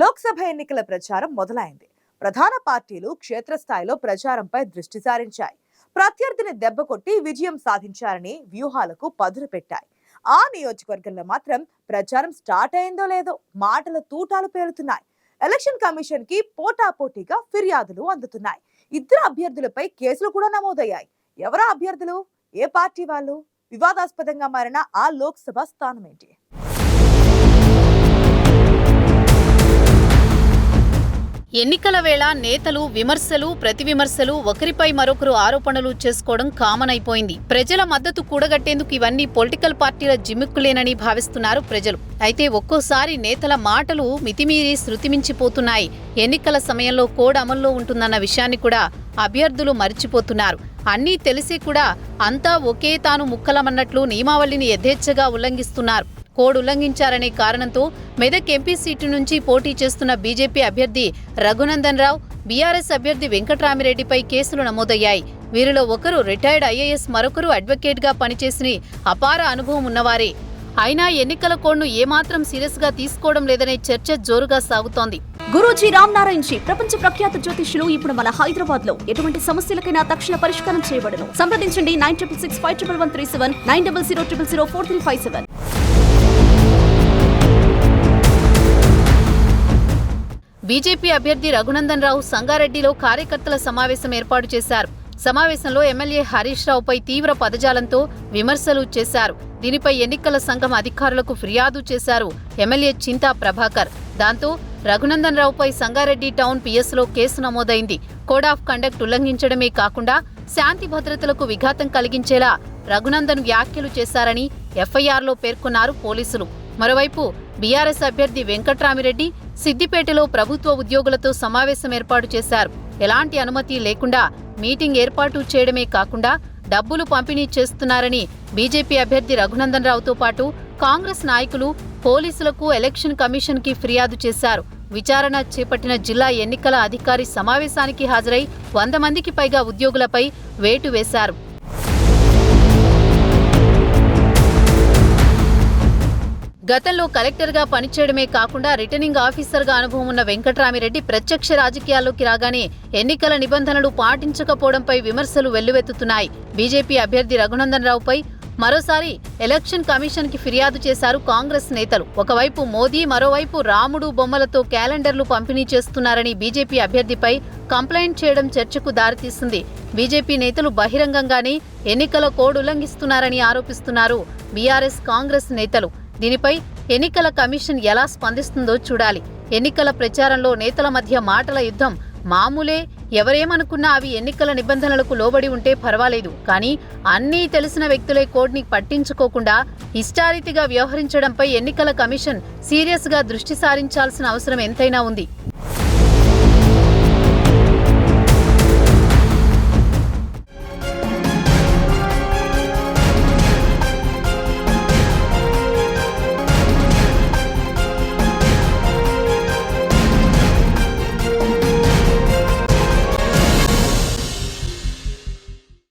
లోక్సభ ఎన్నికల ప్రచారం మొదలైంది. ప్రధాన పార్టీలు క్షేత్రస్థాయిలో ప్రచారంపై దృష్టి సారించాయి. ప్రత్యర్థిని దెబ్బకొట్టి విజయం సాధించారని వ్యూహాలకు పదును పెట్టాయి. ఆ నియోజకవర్గంలో మాత్రం ప్రచారం స్టార్ట్ అయిందో లేదో మాటల తూటాలు పేలుతున్నాయి. ఎలక్షన్ కమిషన్కి పోటాపోటీగా ఫిర్యాదులు అందుతున్నాయి. ఇద్దరు అభ్యర్థులపై కేసులు కూడా నమోదయ్యాయి. ఎవరా అభ్యర్థులు? ఏ పార్టీ వాళ్ళు? వివాదాస్పదంగా మారిన ఆ లోక్సభ స్థానం ఏంటి? ఎన్నికల వేళ నేతలు విమర్శలు ప్రతి విమర్శలు ఒకరిపై మరొకరు ఆరోపణలు చేసుకోవడం కామన్ అయిపోయింది. ప్రజల మద్దతు కూడగట్టేందుకు ఇవన్నీ పొలిటికల్ పార్టీల జిమ్మిక్కులేనని భావిస్తున్నారు ప్రజలు. అయితే ఒక్కోసారి నేతల మాటలు మితిమీరి శృతిమించిపోతున్నాయి. ఎన్నికల సమయంలో కోడ్ అమల్లో ఉంటుందన్న విషయాన్ని కూడా అభ్యర్థులు మర్చిపోతున్నారు. అన్నీ తెలిసి కూడా అంతా ఒకే తాను ముక్కలమన్నట్లు నియమావళిని యథేచ్ఛగా ఉల్లంఘిస్తున్నారు. కోడ్ ఉల్లంఘించారనే కారణంతో మెదక్ ఎంపీ సీటు నుంచి పోటీ చేస్తున్న బీజేపీ అభ్యర్థి రఘునందన్ రావు బీఆర్ఎస్ అభ్యర్థి వెంకట్రామిరెడ్డిపై కేసులు నమోదయ్యాయి. వీరిలో ఒకరు రిటైర్డ్ ఐఏఎస్ మరొకరు అడ్వకేట్గా పనిచేసిన అపార అనుభవం ఉన్నవారే. అయినా ఎన్నికల కోడ్ను ఏమాత్రం సీరియస్గా తీసుకోవడం లేదనే చర్చ జోరుగా సాగుతోంది. గురూజీ రామ్ నారాయణ్ జీ ప్రపంచ ప్రఖ్యాత జ్యోతిష్యులు ఇప్పుడు మన హైదరాబాద్లో ఎటువంటి సమస్యలకైనా తక్షణ పరిష్కారం చేయబడను. సంప్రదించండి nine triple six five triple one three seven nine double zero triple zero four three five seven. BJP అభ్యర్థి రఘునందన్ రావు సంగారెడ్డిలో కార్యకర్తల సమావేశం ఏర్పాటు చేశారు. సమావేశంలో ఎమ్మెల్యే హరీష్ రావుపై తీవ్ర పదజాలంతో విమర్శలు చేశారు. దీనిపై ఎన్నికల సంఘం అధికారులకు ఫిర్యాదు చేశారు ఎమ్మెల్యే చింతా ప్రభాకర్. దాంతో రఘునందన్ రావుపై సంగారెడ్డి టౌన్ పిఎస్లో కేసు నమోదైంది. కోడ్ ఆఫ్ కండక్ట్ ఉల్లంఘించడమే కాకుండా శాంతి భద్రతలకు విఘాతం కలిగించేలా రఘునందన్ వ్యాఖ్యలు చేశారని ఎఫ్ఐఆర్లో పేర్కొన్నారు పోలీసులు. మరోవైపు బీఆర్ఎస్ అభ్యర్థి వెంకట్రామిరెడ్డి సిద్దిపేటలో ప్రభుత్వ ఉద్యోగులతో సమావేశం ఏర్పాటు చేశారు. ఎలాంటి అనుమతి లేకుండా మీటింగ్ ఏర్పాటు చేయడమే కాకుండా డబ్బులు పంపిణీ చేస్తున్నారని బీజేపీ అభ్యర్థి రఘునందన్ రావుతో పాటు కాంగ్రెస్ నాయకులు పోలీసులకు ఎలక్షన్ కమిషన్కి ఫిర్యాదు చేశారు. విచారణ చేపట్టిన జిల్లా ఎన్నికల అధికారి సమావేశానికి హాజరై వంద మందికి పైగా ఉద్యోగులపై వేటు వేశారు. గతంలో కలెక్టర్గా పనిచేయడమే కాకుండా రిటర్నింగ్ ఆఫీసర్గా అనుభవం ఉన్న వెంకట్రామిరెడ్డి ప్రత్యక్ష రాజకీయాల్లోకి రాగానే ఎన్నికల నిబంధనలు పాటించకపోవడంపై విమర్శలు వెల్లువెత్తుతున్నాయి. బీజేపీ అభ్యర్థి రఘునందన్ రావుపై మరోసారి ఎలక్షన్ కమిషన్కి ఫిర్యాదు చేశారు కాంగ్రెస్ నేతలు. ఒకవైపు మోదీ మరోవైపు రాముడు బొమ్మలతో క్యాలెండర్లు పంపిణీ చేస్తున్నారని బీజేపీ అభ్యర్థిపై కంప్లైంట్ చేయడం చర్చకు దారితీస్తుంది బీజేపీ నేతలు బహిరంగంగానే ఎన్నికల కోడ్ ఉల్లంఘిస్తున్నారని ఆరోపిస్తున్నారు బీఆర్ఎస్ కాంగ్రెస్ నేతలు. దీనిపై ఎన్నికల కమిషన్ ఎలా స్పందిస్తుందో చూడాలి. ఎన్నికల ప్రచారంలో నేతల మధ్య మాటల యుద్ధం మామూలే. ఎవరేమనుకున్నా అవి ఎన్నికల నిబంధనలకు లోబడి ఉంటే పర్వాలేదు. కానీ అన్నీ తెలిసిన వ్యక్తులే కోడ్ని పట్టించుకోకుండా ఇష్టారీతిగా వ్యవహరించడంపై ఎన్నికల కమిషన్ సీరియస్గా దృష్టి సారించాల్సిన అవసరం ఎంతైనా ఉంది.